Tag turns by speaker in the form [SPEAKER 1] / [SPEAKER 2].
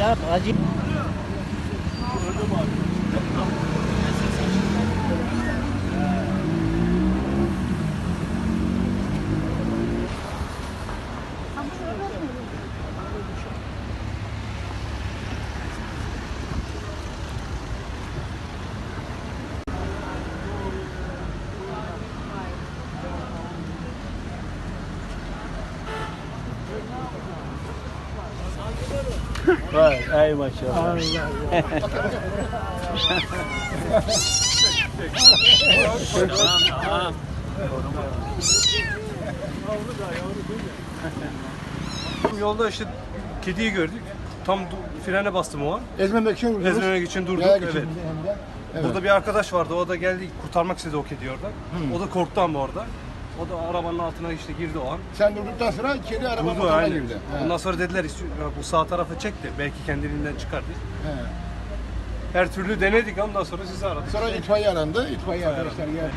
[SPEAKER 1] क्या भाजी Vay ay maşallah.
[SPEAKER 2] Yolda işte kediyi gördük. Tam frene bastım o an.
[SPEAKER 3] Ezmemek için vurdunuz.
[SPEAKER 2] Ezmemek için durduk.
[SPEAKER 3] Yaya
[SPEAKER 2] Evet. Burada bir arkadaş vardı. O da geldi kurtarmak istedi o kediyi oradan. O da korktu ama orada. O da arabanın altına işte girdi o an.
[SPEAKER 3] Sen durduktan sonra kedi araba
[SPEAKER 2] Durdu
[SPEAKER 3] motoruna
[SPEAKER 2] aynen.
[SPEAKER 3] girdi. He.
[SPEAKER 2] Ondan sonra dediler "İstiyor- bu sağ tarafı çekti. Belki kendiliğinden çıkardı.
[SPEAKER 3] He.
[SPEAKER 2] Her türlü denedik ondan sonra sizi aradık.
[SPEAKER 3] Sonra itfaiye arandı. İtfaiye arkadaşlar geldi.